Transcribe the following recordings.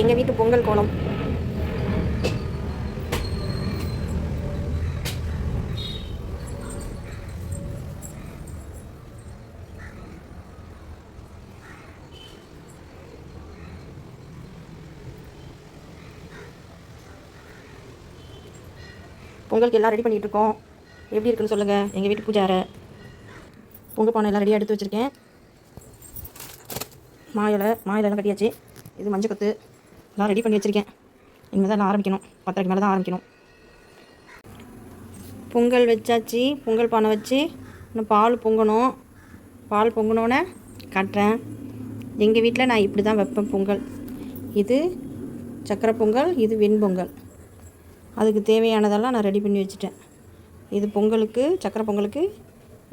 எங்கள் வீட்டு பொங்கல் கோலம். பொங்கலுக்கு எல்லாம் ரெடி பண்ணிகிட்டு இருக்கோம் எப்படி இருக்குன்னு சொல்லுங்கள் எங்கள் வீட்டு பூஜாரை. பொங்கல் பானை எல்லாம் ரெடியாக எடுத்து வச்சுருக்கேன். மாயிலை மாயிலெல்லாம் கட்டியாச்சு. இது மஞ்சள் கொத்து எல்லாம் ரெடி பண்ணி வச்சுருக்கேன். இனிமேல் தான் நான் ஆரம்பிக்கணும். பத்தரைக்கு மேலே தான் ஆரம்பிக்கணும். பொங்கல் வச்சாச்சு. பொங்கல் பானை வச்சு இன்னும் பால் பொங்கணும். பால் பொங்கினோன்னே காட்டுறேன். எங்கள் வீட்டில் நான் இப்படி தான் வைப்பேன் பொங்கல். இது சக்கரை பொங்கல் இது வெண்பொங்கல் அதுக்கு தேவையானதெல்லாம் நான் ரெடி பண்ணி வச்சுட்டேன். இது பொங்கலுக்கு சக்கரை பொங்கலுக்கு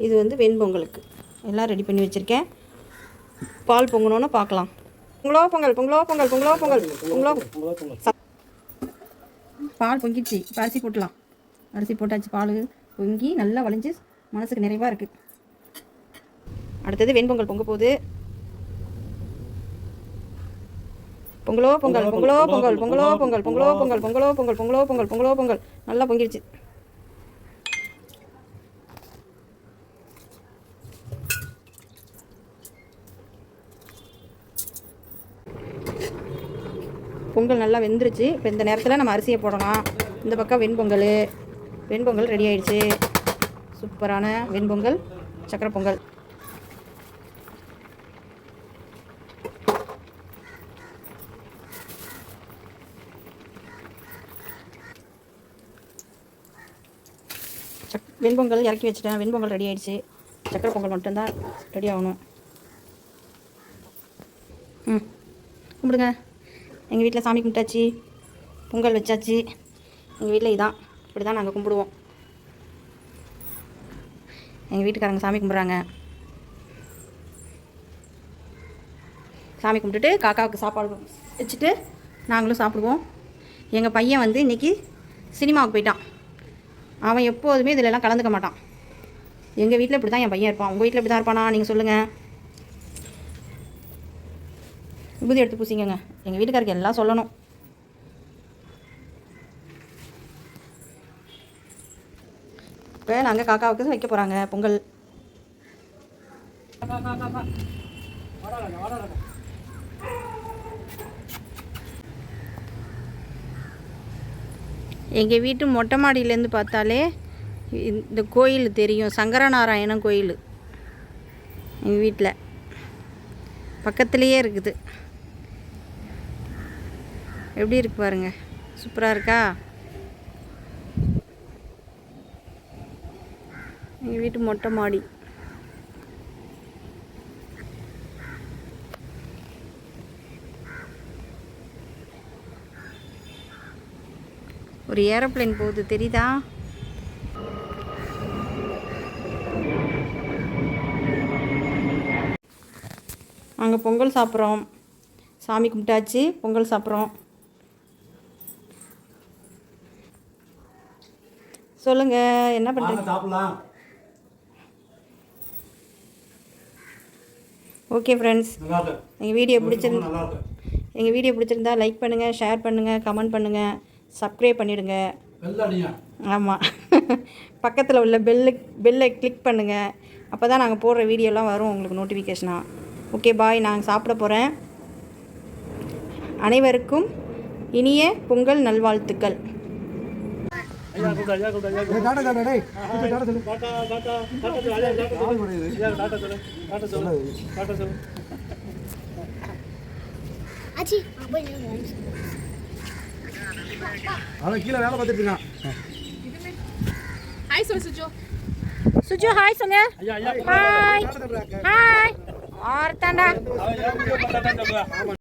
இது வந்து வெண்பொங்கலுக்கு எல்லாம் ரெடி பண்ணி வச்சுருக்கேன். பால் பொங்கணுன்னு பார்க்கலாம். பொங்கலோ பொங்கல் பொங்கலோ பொங்கல் பொங்கலோ பொங்கல். பொங்கலோ பால் பொங்கிடுச்சு. இப்போ அரிசி போட்டலாம். அரிசி போட்டாச்சு பால் பொங்கி நல்லா வளைஞ்சு மனசுக்கு நிறைவாக இருக்குது அடுத்தது வெண்பொங்கல் பொங்க போகுது. பொங்கலோ பொங்கல் பொங்கலோ பொங்கல் பொங்கலோ பொங்கல் பொங்கலோ பொங்கல் பொங்கலோ பொங்கல் பொங்கலோ பொங்கல் பொங்கலோ பொங்கல். நல்லா பொங்கிடுச்சு. பொங்கல் நல்லா வெந்துருச்சு. இப்போ இந்த நேரத்தில் நம்ம அரிசியை போடலாம். இந்த பக்கம் வெண்பொங்கல். வெண்பொங்கல் ரெடி ஆயிடுச்சு. சூப்பரான வெண்பொங்கல் சக்கரை பொங்கல். சக் வெண்பொங்கல் இறக்கி வச்சுட்டேன். வெண்பொங்கல் ரெடி ஆயிடுச்சு. சக்கரை பொங்கல் மட்டும்தான் ரெடி ஆகணும். ம் கும்பிடுங்க. எங்கள் வீட்டில் சாமி கும்பிட்டாச்சு பொங்கல் வச்சாச்சு. எங்கள் வீட்டில் இதான். இப்படி தான் நாங்கள் கும்பிடுவோம். எங்கள் வீட்டுக்காரங்க சாமி கும்பிட்றாங்க. சாமி கும்பிட்டுட்டு காக்காவுக்கு சாப்பாடு வச்சுட்டு நாங்களும் சாப்பிடுவோம். எங்கள் பையன் வந்து இன்றைக்கி சினிமாவுக்கு போயிட்டான். அவன் எப்போதுமே இதிலெல்லாம் கலந்துக்க மாட்டான். எங்கள் வீட்டில் இப்படி தான் என் பையன் இருப்பான். உங்கள் வீட்டில் இப்படி தான் இருப்பானா? நீங்கள் சொல்லுங்கள் விபூதி எடுத்து பூசிங்கங்க எங்கள் வீட்டுக்காருக்கு எல்லாம் சொல்லணும். இப்போ நாங்கள் காக்காவுக்கு வைக்க போகிறாங்க பொங்கல். எங்கள் வீட்டு மொட்டை மாடியிலேருந்து பார்த்தாலே இந்த கோயில் தெரியும். சங்கரநாராயணன் கோயில். எங்கள் வீட்டில் பக்கத்துலேயே இருக்குது. எப்படி இருக்கு பாருங்க? சூப்பராக இருக்கா? எங்கள் வீட்டு மொட்டை மாடி. ஒரு ஏரோப்ளேன் போகுது தெரியுதா? நாங்கள் பொங்கல் சாப்பிட்றோம். சாமி கும்பிட்டாச்சு பொங்கல் சாப்பிட்றோம். சொல்லுங்கள் என்ன பண்ணுறீங்க சாப்பிடலாம். ஓகே ஃப்ரெண்ட்ஸ் எங்கள் வீடியோ பிடிச்சிருந்தா எங்கள் வீடியோ பிடிச்சிருந்தா லைக் பண்ணுங்கள் ஷேர் பண்ணுங்கள் கமெண்ட் பண்ணுங்கள் சப்ஸ்கிரைப் பண்ணிடுங்க. வெள்ளாடியா ஆமாம் பக்கத்தில் உள்ள பெல்லு பெல்லை கிளிக் பண்ணுங்கள் அப்போ தான் நாங்கள் போடுற வீடியோலாம் வரும் உங்களுக்கு நோட்டிஃபிகேஷனாக ஓகே பாய் நாங்கள் சாப்பிட போகிறேன் அனைவருக்கும் இனிய பொங்கல் நல்வாழ்த்துக்கள். அவன் கீழே வேலை பார்த்துட்டு இருக்கான். சுஜு. ஹாய் டாடா ஹாய் ஆர்த்தாண்டா.